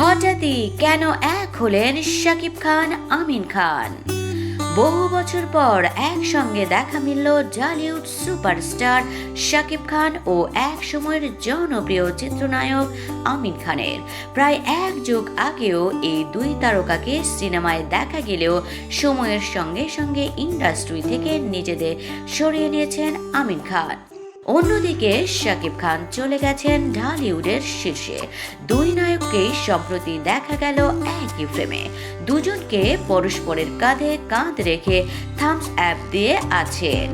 হঠাৎই কেন এক হলেন শাকিব খান, আমিন খান। বহু বছর পর একসঙ্গে দেখা মিলল জালিউড সুপারস্টার শাকিব খান ও এক সময়ের জনপ্রিয় চিত্রনায়ক আমিন খানের। প্রায় এক যুগ আগেও এই দুই তারকাকে সিনেমায় দেখা গেলেও সময়ের সঙ্গে সঙ্গে ইন্ডাস্ট্রি থেকে নিজেদের সরিয়ে নিয়েছেন আমিন খান। অন্যদিকে শাকিব খান চলে গেছেন ঢালিউডের শীর্ষে। দুই নায়ককে সম্প্রতি দেখা গেল একই ফ্রেমে। দুজনকে পরস্পরের কাঁধে কাঁধ রেখে থামস অ্যাপ দিয়ে আছেন।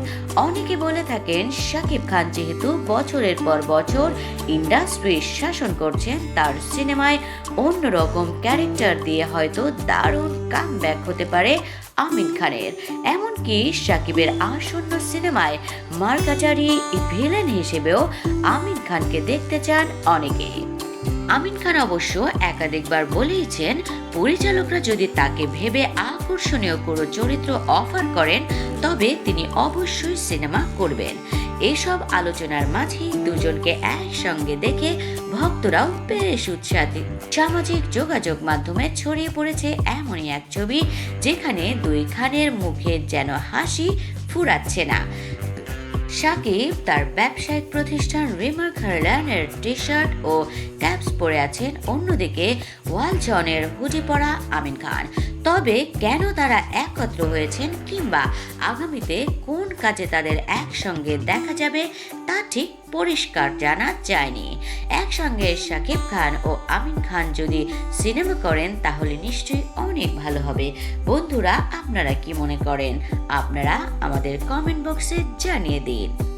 অনেকে বলে থাকেন, শাকিব খান যেহেতু বছরের পর বছর ইন্ডাস্ট্রি শাসন করছেন, তার সিনেমায় অন্যরকম ক্যারেক্টার দিয়ে হয়তো দারুণ কাম ব্যাক হতে পারে আমিন খানের। এমনকি শাকিবের আসন্ন সিনেমায় মার্কাচারি ভিলেন হিসেবেও আমিন খানকে দেখতে চান অনেকেই। আমিন খান অবশ্য একাধিকবার বলেইছেন, পরিচালকরা যদি তাকে ভেবে আকর্ষণীয় কোনো চরিত্র অফার করেন, তবে তিনি অবশ্যই সিনেমা করবেন। এসব আলোচনার মাঝেই দুজনকে একসঙ্গে দেখে ভক্তরাও বেশ উৎসাহিত। সামাজিক যোগাযোগ মাধ্যমে ছড়িয়ে পড়েছে এমনই এক ছবি, যেখানে দুই খানের মুখে যেন হাসি ফুরাচ্ছে না। সাকিব তার ব্যবসায়িক প্রতিষ্ঠান রিমার খারল্যান্ডের টি শার্ট ও পরে আছেন অন্যদিকে ওয়ালজনের হুডি পরা আমিন খান। তবে কেন তারা একত্র হয়েছেন কিংবা আগামীতে কোন কাজে তাদের একসঙ্গে দেখা যাবে, তা ঠিক পরিষ্কার জানা যায়নি। একসঙ্গে শাকিব খান ও আমিন খান যদি সিনেমা করেন, তাহলে নিশ্চয়ই অনেক ভালো হবে। বন্ধুরা, আপনারা কি মনে করেন? আপনারা আমাদের কমেন্ট বক্সে জানিয়ে দিন।